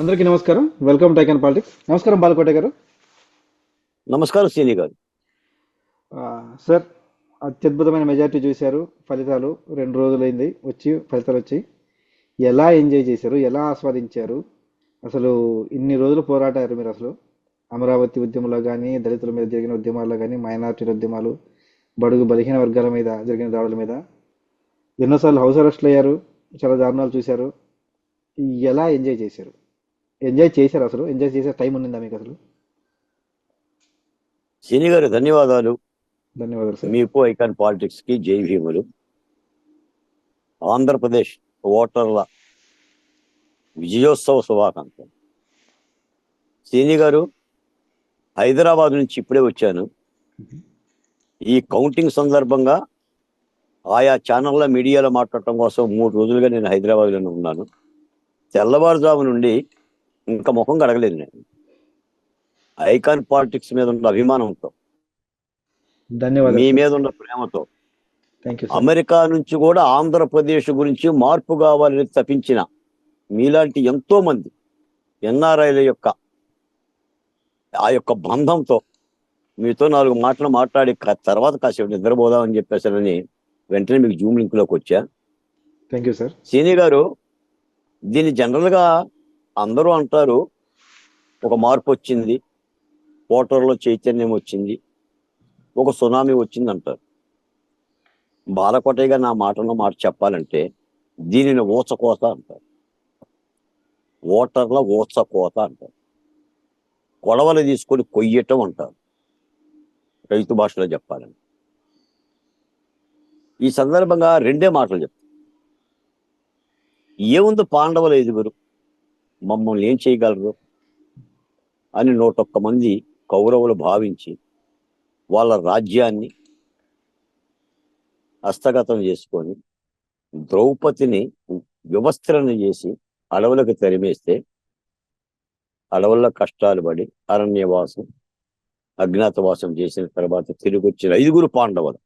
అందరికీ నమస్కారం. Welcome to icon politics. నమస్కారం బాలకోట గారు. నమస్కారం శ్రీని గారు. సార్ అత్యద్భుతమైన మెజారిటీ చూశారు. ఫలితాలు రెండు రోజులైంది. వచ్చి ఫలితాలు వచ్చి ఎలా ఎంజాయ్ చేశారు? ఎలా ఆస్వాదించారు? అసలు ఇన్ని రోజులు పోరాటారు మీరు అసలు? అమరావతి ఉద్యమంలో కానీ దళితుల మీద జరిగిన ఉద్యమాల్లో కానీ మైనార్టీల ఉద్యమాలు బడుగు బలహీన వర్గాల మీద జరిగిన దాడుల మీద ఎన్నోసార్లు హౌస్ అరెస్ట్లు అయ్యారు చాలా దారుణాలు చూశారు. ఎలా ఎంజాయ్ చేశారు? ఎంజాయ్ చేశారు అసలు. ఎంజాయ్ చేసే టైం ఉండిందా మీకు అసలు? శ్రీని గారు ధన్యవాదాలు. ధన్యవాదాలు సార్ మీకు ఐకాన్ పాలిటిక్స్కి జై భీములు. ఆంధ్రప్రదేశ్ ఓటర్ల విజయోత్సవ శుభాకాంక్షలు. శ్రీని గారు హైదరాబాద్ నుంచి ఇప్పుడే వచ్చాను. ఈ కౌంటింగ్ సందర్భంగా ఆయా ఛానళ్ళ మీడియాలో మాట్లాడటం కోసం మూడు రోజులుగా నేను హైదరాబాద్లోనే ఉన్నాను. తెల్లవారుజాము నుండి ఇంకా ముఖం కడగలేదు నేను. ఐకాన్ పాలిటిక్స్ మీద ఉన్న అభిమానంతో. మీ మీద ఉన్న ప్రేమతో. అమెరికా నుంచి కూడా ఆంధ్రప్రదేశ్ గురించి మార్పు కావాలని తప్పించిన మీలాంటి ఎంతో మంది ఎన్ఆర్ఐల యొక్క ఆ యొక్క బంధంతో మీతో నాలుగు మాటలు మాట్లాడి తర్వాత కాసేపు నిద్రపోదామని చెప్పేసానని వెంటనే మీకు జూమ్ లింక్లోకి వచ్చా. థ్యాంక్ యూ సార్ సీని గారు దీన్ని జనరల్గా అందరూ అంటారు ఒక మార్పు వచ్చింది ఓటర్లో చైతన్యం వచ్చింది ఒక సునామీ వచ్చింది అంటారు. బాలకోటయ్య నా మాటలో మాట చెప్పాలంటే దీనిని ఊచకోత అంటారు. ఓటర్ల ఊచకోత అంటారు. కొడవలు తీసుకొని కొయ్యటం అంటారు. రైతు భాషలో చెప్పాలని ఈ సందర్భంగా రెండే మాటలు చెప్తాను. ఏముంది పాండవుల ఐదుగురు? మమ్మల్ని ఏం చేయగలరు? అని నూటొక్క మంది కౌరవులు భావించి వాళ్ళ రాజ్యాన్ని హస్తగతం చేసుకొని ద్రౌపదిని వివస్త్రణ చేసి అడవులకు తరిమేస్తే అడవుల్లో కష్టాలు పడి అరణ్యవాసం అజ్ఞాతవాసం చేసిన తర్వాత తిరిగి వచ్చిన ఐదుగురు పాండవులు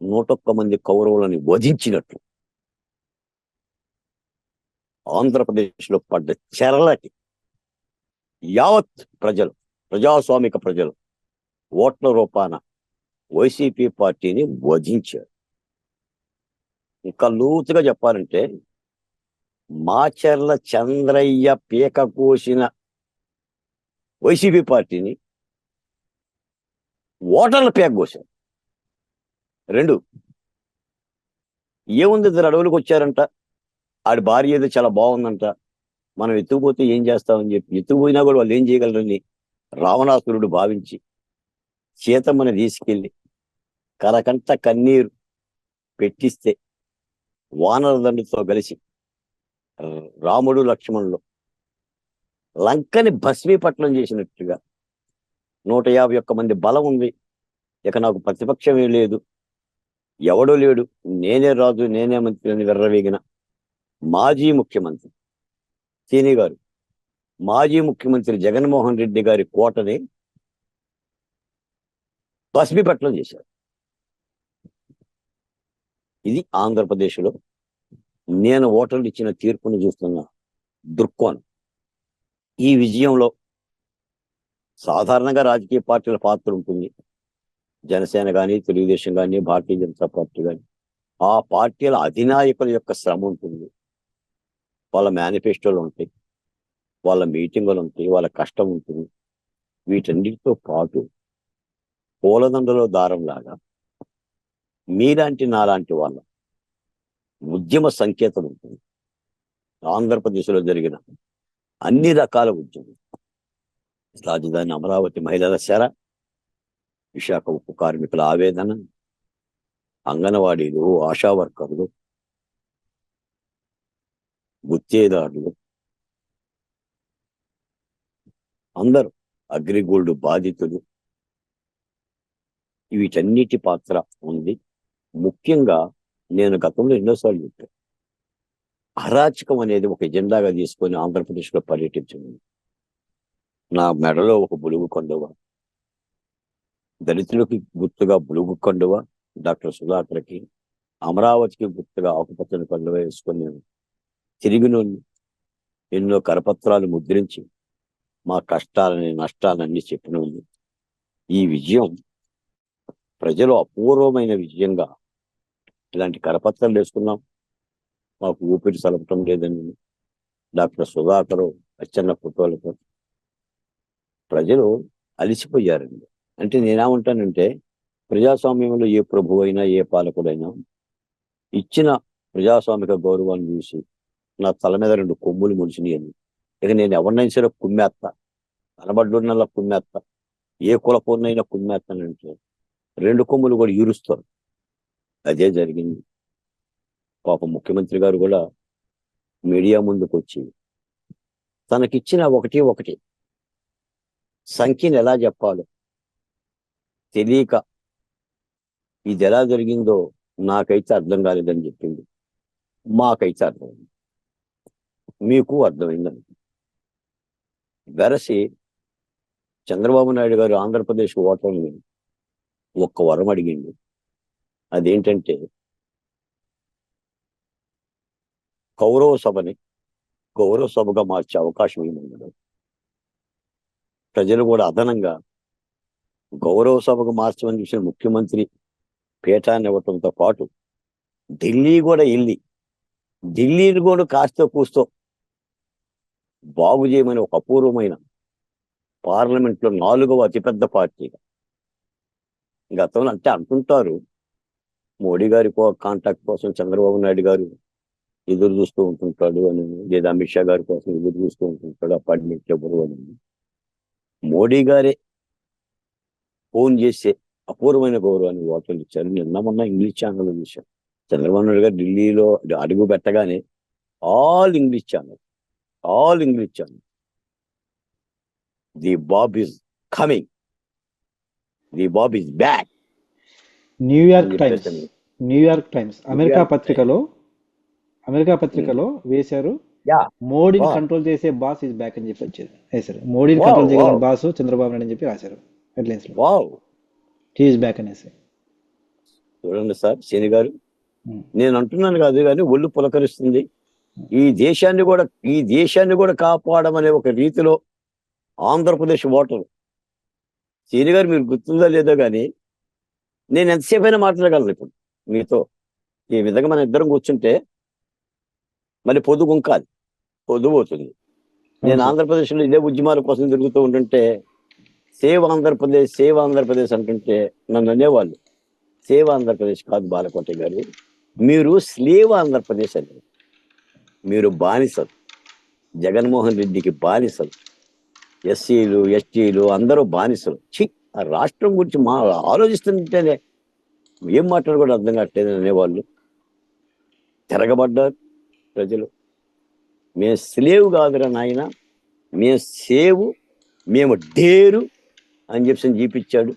నూటొక్క మంది కౌరవులని వధించినట్లు ఆంధ్రప్రదేశ్లో పడ్డ చెరలకి యావత్ ప్రజలు ప్రజాస్వామిక ప్రజలు ఓట్ల రూపాన వైసీపీ పార్టీని వధించారు. ఇంకా లూతుగా చెప్పాలంటే మాచర్ల చంద్రయ్య పీక కోసిన వైసీపీ పార్టీని ఓటర్ల పీక కోశారు. రెండు ఏముంది ఇద్దరు అడవులకు వచ్చారంట? ఆడి భార్య ఏదో చాలా బాగుందంట. మనం ఎత్తుకుపోతే ఏం చేస్తామని చెప్పి ఎత్తుకుపోయినా కూడా వాళ్ళు ఏం చేయగలరని రావణాసురుడు భావించి సీతమ్మని తీసుకెళ్ళి కరకంట కన్నీరు పెట్టిస్తే వానరదండుతో కలిసి రాముడు లక్ష్మణులు లంకని భస్మీపట్నం చేసినట్టుగా నూట యాభై ఒక్క మంది బలం ఉంది. ఇక నాకు ప్రతిపక్షమే లేదు. ఎవడూ లేడు. నేనే రాజు నేనే మంత్రి అని వెర్రవేగిన మాజీ ముఖ్యమంత్రి సీని గారు మాజీ ముఖ్యమంత్రి జగన్మోహన్ రెడ్డి గారి కోటని భస్మీపట్నం చేశారు. ఇది ఆంధ్రప్రదేశ్లో నేను ఓటర్లు ఇచ్చిన తీర్పును చూస్తున్న దృక్కోణం. ఈ విజయంలో సాధారణంగా రాజకీయ పార్టీల పాత్ర ఉంటుంది. జనసేన కానీ తెలుగుదేశం కానీ భారతీయ జనతా పార్టీ కానీ ఆ పార్టీల అధినాయకుల యొక్క శ్రమ ఉంటుంది. వాళ్ళ మేనిఫెస్టోలు ఉంటాయి వాళ్ళ మీటింగులు ఉంటాయి వాళ్ళ కష్టం ఉంటుంది. వీటన్నిటితో పాటు పూలదండలో దారం లాగా మీలాంటి నాలాంటి వాళ్ళ ఉద్యమ సంకేతం ఉంటుంది. ఆంధ్రప్రదేశ్లో జరిగిన అన్ని రకాల ఉద్యమం. రాజధాని అమరావతి మహిళల శర విశాఖ ఉప్పు కార్మికుల ఆవేదన అంగన్వాడీలు ఆశా వర్కర్లు గుత్తేదారులు అందరూ అగ్రిగోల్డ్ బాధితులు. వీటన్నిటి పాత్ర ఉంది. ముఖ్యంగా నేను గతంలో ఎన్నోసార్లు చెప్పాను. అరాచకం అనేది ఒక ఎజెండాగా తీసుకొని ఆంధ్రప్రదేశ్లో పర్యటించింది నా మెడలో ఒక బులుగు కొండవ. దళితులకి గుర్తుగా బులుగు కొండవ. డాక్టర్ సుధాకర్కి అమరావతికి గుర్తుగా ఆకుపచ్చని కొండవ వేసుకొని నేను తిరిగినోళ్ళు ఎన్నో కరపత్రాలు ముద్రించి మా కష్టాలని నష్టాలన్నీ చెప్పిన ఈ విజయం ప్రజలు అపూర్వమైన విజయంగా ఇలాంటి కరపత్రాలు వేసుకున్నాం. మాకు ఊపిరి సలపటం లేదని డాక్టర్ సుధాకరు అచ్చన్న ఫోటోలతో ప్రజలు అలిసిపోయారండి. అంటే నేనేమంటానంటే ప్రజాస్వామ్యంలో ఏ ప్రభువైనా ఏ పాలకుడైనా ఇచ్చిన ప్రజాస్వామిక గౌరవాన్ని చూసి నా తల మీద రెండు కొమ్ములు ములిసినాయని ఇక నేను ఎవరినైనా సరే కుమ్మేత్త. కనబడ్డున్నలా కుమ్మేత్త. ఏ కులపూర్ణైనా కుమ్మేస్తానంటే రెండు కొమ్ములు కూడా ఈరుస్తారు. అదే జరిగింది. పాప ముఖ్యమంత్రి గారు కూడా మీడియా ముందుకు వచ్చి తనకిచ్చిన ఒకటి ఒకటి సంఖ్యను ఎలా చెప్పాలో తెలియక ఇది ఎలా జరిగిందో నాకైతే అర్థం కాలేదని చెప్పింది. మాకైతే అర్థమైంది. మీకు అర్థమైందని వెరసి చంద్రబాబు నాయుడు గారు ఆంధ్రప్రదేశ్ ఓటర్ని ఒక్క వరం అడిగింది అదేంటంటే కౌరవ సభని గౌరవ సభగా మార్చే అవకాశం ఏముండదు. ప్రజలు కూడా అదనంగా గౌరవ సభకు మార్చమని చూసిన ముఖ్యమంత్రి పీఠాన్ని ఇవ్వటంతో పాటు ఢిల్లీ కూడా వెళ్ళి ఢిల్లీని కూడా కాస్తో కూస్తో బాగు చేయమని ఒక అపూర్వమైన పార్లమెంట్లో నాలుగవ అతిపెద్ద పార్టీగా గతంలో అంటే అంటుంటారు మోడీ గారి కాంటాక్ట్ కోసం చంద్రబాబు నాయుడు గారు ఎదురు చూస్తూ ఉంటుంటాడు అని లేదా అమిత్ షా గారి కోసం ఎదురు చూస్తూ ఉంటుంటాడు అపార్ట్మెంట్ ఎవరు అని. మోడీ గారే ఫోన్ చేసే అపూర్వమైన గౌరవాన్ని వార్తలు ఇచ్చారు. నిన్న మొన్న ఇంగ్లీష్ ఛానల్ చూశాను. చంద్రబాబు నాయుడు గారు ఢిల్లీలో అడుగు పెట్టగానే all English channel all English channel. The Bob is coming. The Bob is back. New York Times New York Times. America పత్రికలో అమెరికా పత్రికలో వేశారు. మోడీని. కంట్రోల్ చేసే బాస్ ఇస్ బ్యాక్ అని చెప్పి వచ్చారు. వేశారు. మోడీని కంట్రోల్ చేయగల wow. బాస్ చంద్రబాబు నాయుడు అని చెప్పి రాశారు హెడ్లైన్స్లో. వావ్ హీఈస్ బ్యాక్ అనేసి. చూడండి సార్ శని గారు. Hmm. నేను అంటున్నాను కాదు కానీ ఒళ్ళు పులకరిస్తుంది. ఈ దేశాన్ని కూడా ఈ దేశాన్ని కూడా కాపాడమనే ఒక రీతిలో ఆంధ్రప్రదేశ్ ఓటరు. శని గారు మీరు గుర్తుందో లేదో కానీ నేను ఎంతసేపు అయినా మాట్లాడగలను ఇప్పుడు మీతో. ఈ విధంగా మన ఇద్దరం కూర్చుంటే మళ్ళీ పొద్దు గుంకాలి పొద్దు పోతుంది నేను. ఆంధ్రప్రదేశ్లో ఇదే ఉద్యమాల కోసం తిరుగుతూ ఉంటుంటే సేవ్ ఆంధ్రప్రదేశ్ సేవ్ ఆంధ్రప్రదేశ్ అంటుంటే నన్ను అనేవాళ్ళు. సేవ్ ఆంధ్రప్రదేశ్ కాదు బాలకోట గారు. మీరు స్లేవ్ ఆంధ్రప్రదేశ్ అని మీరు బానిసలు. జగన్మోహన్ రెడ్డికి బానిసలు. ఎస్సీలు ఎస్టీలు అందరూ బానిసలు. చి ఆ రాష్ట్రం గురించి మా ఆలోచిస్తుంటేనే ఏం మాట్లాడు కూడా అర్థం కావట్లేదు అనేవాళ్ళు. తిరగబడ్డారు ప్రజలు. మేము స్లేవ్ కాదురా నాయన. మేము సేవు మేము డేరు అని చెప్పి చూపించాడు.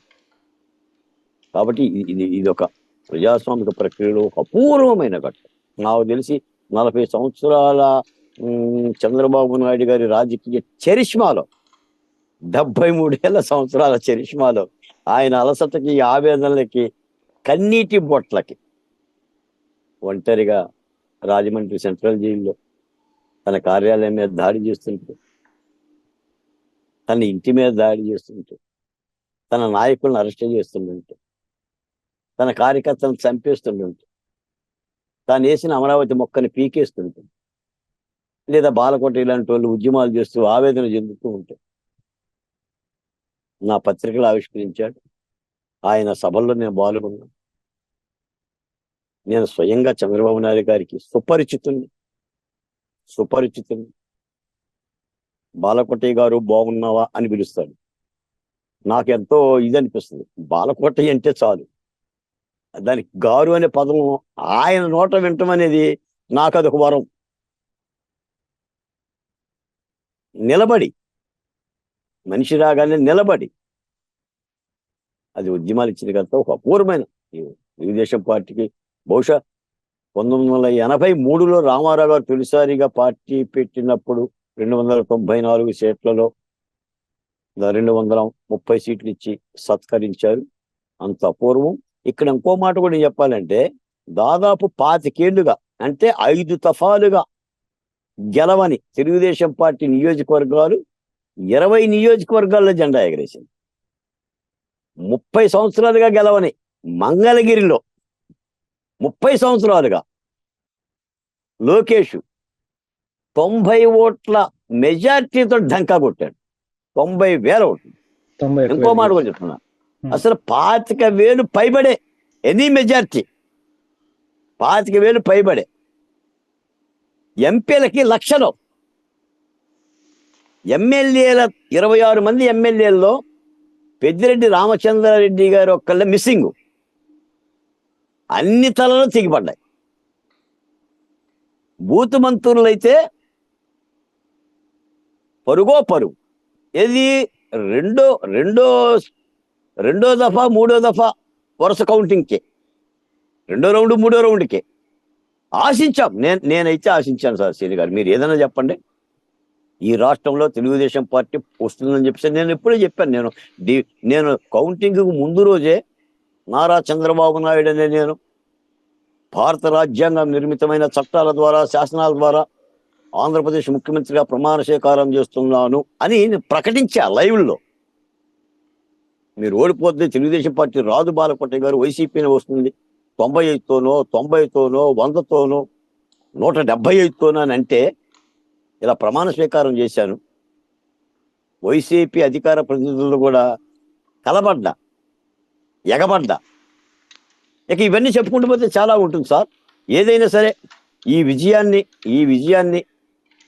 కాబట్టి ఇది- ఇది ఇది ఒక ప్రజాస్వామిక ప్రక్రియలో ఒక అపూర్వమైన ఘట్టం. నాకు తెలిసి నలభై సంవత్సరాల చంద్రబాబు నాయుడు గారి రాజకీయ చరిష్మాలో డెబ్బై మూడేళ్ళ సంవత్సరాల చరిష్మాలో ఆయన అలసటకి ఆవేదనలకి కన్నీటి బొట్లకి ఒంటరిగా రాజమండ్రి సెంట్రల్ జైల్లో తన కార్యాలయం మీద దాడి చేస్తుంటూ తన ఇంటి మీద దాడి చేస్తుంటూ తన నాయకులను అరెస్ట్ చేస్తుంటే తన కార్యకర్తలను చంపేస్తుంటుంది. తాను వేసిన అమరావతి మొక్కని పీకేస్తుంటుంది. లేదా బాలకోట ఇలాంటి వాళ్ళు ఉద్యమాలు చేస్తూ ఆవేదన చెందుతూ ఉంటాయి నా పత్రికలు ఆవిష్కరించాడు. ఆయన సభల్లో నేను పాల్గొన్నాను. నేను స్వయంగా చంద్రబాబు నాయుడు గారికి సుపరిచితుని సుపరిచితుని బాలకోటయ్య గారు బాగున్నావా అని పిలుస్తాడు. నాకు ఎంతో ఇది అనిపిస్తుంది. బాలకోటయ్య అంటే చాలు. దానికి గారు అనే పదం ఆయన నోట వినటం అనేది నాకు అదొక వరం. నిలబడి. మనిషి రాగానే నిలబడి. అది ఉద్యమాలు ఇచ్చింది కదా ఒక అపూర్వమైన ఈ తెలుగుదేశం పార్టీకి బహుశా పంతొమ్మిది వందల ఎనభై మూడులో రామారావు గారు తొలిసారిగా పార్టీ పెట్టినప్పుడు రెండు వందల తొంభై నాలుగు సీట్లలో రెండు వందల ముప్పై సీట్లు ఇచ్చి సత్కరించారు. అంత అపూర్వం. ఇక్కడ ఇంకో మాట కూడా చెప్పాలంటే దాదాపు పాతికేళ్ళుగా అంటే ఐదు తఫాలుగా గెలవని తెలుగుదేశం పార్టీ నియోజకవర్గాలు ఇరవై నియోజకవర్గాల్లో జెండా ఎగరేసింది ముప్పై సంవత్సరాలుగా గెలవని మంగళగిరిలో ముప్పై సంవత్సరాలుగా లోకేష్ తొంభై ఓట్ల మెజార్టీతో ఢంకా కొట్టాడు తొంభై వేల ఓట్లు ఇంకో. మాట కూడా చెప్తున్నా Hmm. Hmm. అసలు పాతిక వేలు పైబడే ఎనీ మెజార్టీ పాతిక వేలు పైబడే. ఎంపీలకి లక్షలు. ఎమ్మెల్యేల ఇరవై ఆరు మంది ఎమ్మెల్యేల్లో పెద్దిరెడ్డి రామచంద్రారెడ్డి గారు ఒక్కళ్ళ మిస్సింగ్. అన్ని తలలు తెగిపడ్డాయి. బూత్ మంత్రులు అయితే పరుగో పరుగు. ఏది రెండో రెండో రెండో దఫా మూడో దఫా వరుస కౌంటింగ్కి రెండో రౌండ్ మూడో రౌండ్కి. ఆశించాం. నేను నేనైతే ఆశించాను సార్ శ్రీని గారు. మీరు ఏదైనా చెప్పండి. ఈ రాష్ట్రంలో తెలుగుదేశం పార్టీ వస్తుందని చెప్పేసి నేను ఎప్పుడే చెప్పాను. నేను డి నేను కౌంటింగ్కి ముందు రోజే నారా చంద్రబాబు నాయుడు అనే నేను భారత రాజ్యాంగం నిర్మితమైన చట్టాల ద్వారా శాసనాల ద్వారా ఆంధ్రప్రదేశ్ ముఖ్యమంత్రిగా ప్రమాణ స్వీకారం చేస్తున్నాను అని నేను ప్రకటించా లైవ్లో. మీరు ఓడిపోతే తెలుగుదేశం పార్టీ రాదు బాలకోట గారు వైసీపీనే వస్తుంది. తొంభై ఐదుతోనో తొంభైతోనో వందతోనో నూట డెబ్బై ఐదుతోనో అని అంటే ఇలా ప్రమాణ స్వీకారం చేశాను. వైసీపీ అధికార ప్రతినిధులు కూడా కలబడ్డా ఎగబడ్డా. ఇక ఇవన్నీ చెప్పుకుంటూ పోతే చాలా ఉంటుంది సార్. ఏదైనా సరే ఈ విజయాన్ని ఈ విజయాన్ని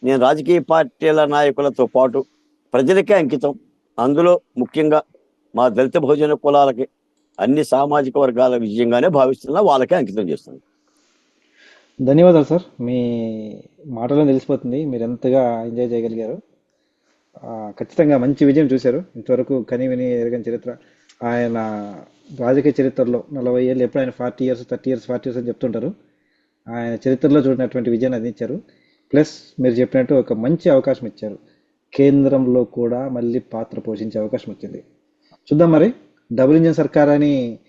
నేను రాజకీయ పార్టీల నాయకులతో పాటు ప్రజలకే అంకితం. అందులో ముఖ్యంగా మా దళిత భోజన కులాలకి అన్ని సామాజిక వర్గాల విజయంగానే భావిస్తున్నా వాళ్ళకే అంకితం చేస్తున్నాను ధన్యవాదాలు సార్. మీ మాటలో తెలిసిపోతుంది. మీరు ఎంతగా ఎంజాయ్ చేయగలిగారు. ఖచ్చితంగా మంచి విజయం చూశారు. ఇంతవరకు కని విని ఎరగని చరిత్ర. ఆయన రాజకీయ చరిత్రలో నలభై ఏళ్ళు ఎప్పుడు ఆయన forty years thirty years forty years అని చెప్తుంటారు. ఆయన చరిత్రలో చూడినటువంటి విజయాన్ని అందించారు. ప్లస్ మీరు చెప్పినట్టు ఒక మంచి అవకాశం ఇచ్చారు. కేంద్రంలో కూడా మళ్ళీ పాత్ర పోషించే అవకాశం వచ్చింది. చూద్దాం మరి. డబుల్ ఇంజన్ సర్కార్ అని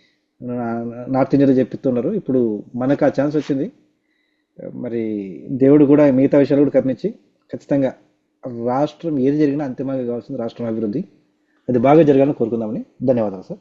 నా- నార్త్ ఇండియాలో చెప్పిస్తున్నారు. ఇప్పుడు మనకు ఆ ఛాన్స్ వచ్చింది. మరి దేవుడు కూడా మిగతా విషయాలు కూడా కరుణించి ఖచ్చితంగా రాష్ట్రం ఏది జరిగినా అంతిమంగా కావాల్సింది రాష్ట్రం అభివృద్ధి. అది బాగా జరగాలని కోరుకుందామని ధన్యవాదాలు సార్.